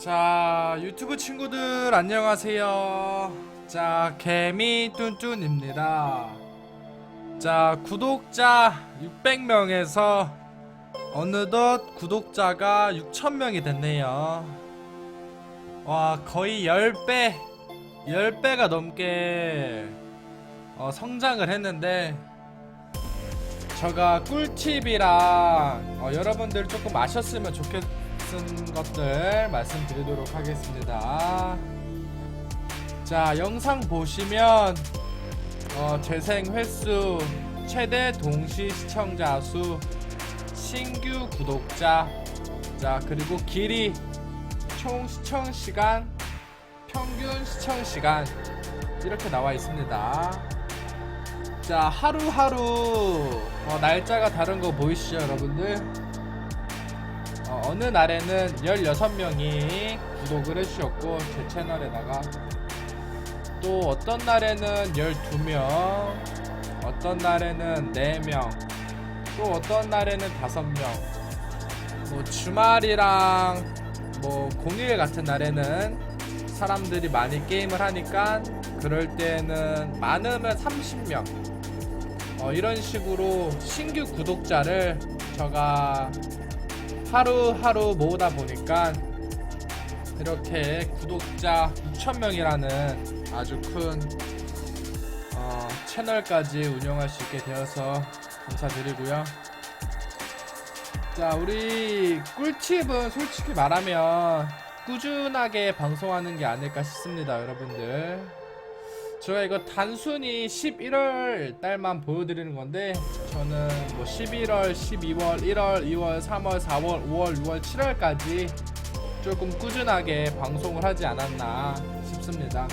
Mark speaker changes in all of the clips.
Speaker 1: 자 유튜브 친구들 안녕하세요. 자 개미 뚠뚠입니다. 자 구독자 600명에서 어느덧 구독자가 6천명이 됐네요. 와 거의 10배 10배가 넘게 어, 성장을 했는데 제가 꿀팁이랑 어, 여러분들 조금 아셨으면 좋겠 은 것들 말씀드리도록 하겠습니다. 자, 영상 보시면 어, 재생 횟수, 최대 동시 시청자 수, 신규 구독자, 자 그리고 길이, 총 시청 시간, 평균 시청 시간 이렇게 나와 있습니다. 자 하루하루 어, 날짜가 다른 거 보이시죠 여러분들 어, 느 날에는 16명이 구독을 해주셨고 제 채널에다가 또 어떤 날에는 12명 어떤 날에는 4명 또 어떤 날에는 5명. 뭐 주말이랑 뭐 공휴일 같은 날에는 사람들이 많이 게임을 하니까 그럴 때는 많으면 30명. 어, 이런 식으로 신규 구독자를 제가 하루하루 모으다 보니까 이렇게 구독자 6,000명이라는 아주 큰 어, 채널까지 운영할 수 있게 되어서 감사드리고요. 자, 우리 꿀팁은 솔직히 말하면 꾸준하게 방송하는 게 아닐까 싶습니다, 여러분들. 제가 이거 단순히 11월 달만 보여드리는 건데 저는 뭐 11월, 12월, 1월, 2월, 3월, 4월, 5월, 6월, 7월까지 조금 꾸준하게 방송을 하지 않았나 싶습니다.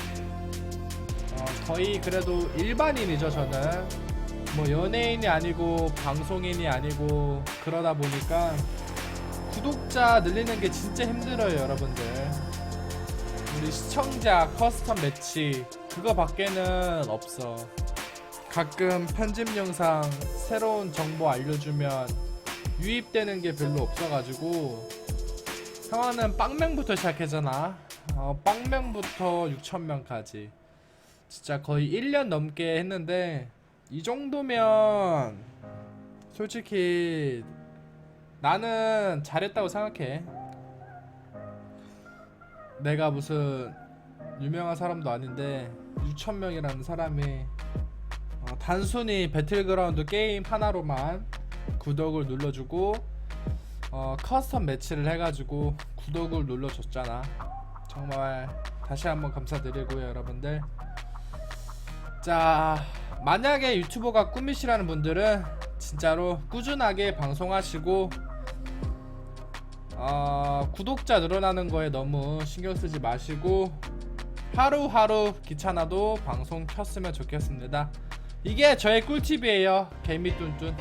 Speaker 1: 어, 거의 그래도 일반인이죠 저는. 뭐 연예인이 아니고 방송인이 아니고 그러다 보니까 구독자 늘리는 게 진짜 힘들어요 여러분들. 우리 시청자 커스텀 매치 그거 밖에는 없어. 가끔 편집 영상 새로운 정보 알려주면 유입되는 게 별로 없어가지고 형아는 빵명부터 시작했잖아. 어, 빵명부터 6천명까지 진짜 거의 1년 넘게 했는데 이 정도면 솔직히 나는 잘했다고 생각해. 내가 무슨 유명한 사람도 아닌데 6천명이라는 사람이 어, 단순히 배틀그라운드 게임 하나로만 구독을 눌러주고 어, 커스텀 매치를 해가지고 구독을 눌러줬잖아. 정말 다시 한번 감사드리고요 여러분들. 자 만약에 유튜버가 꿈이시라는 분들은 진짜로 꾸준하게 방송하시고 어, 구독자 늘어나는 거에 너무 신경 쓰지 마시고 하루하루 귀찮아도 방송 켰으면 좋겠습니다. 이게 저의 꿀팁이에요. 개미뚠뚠.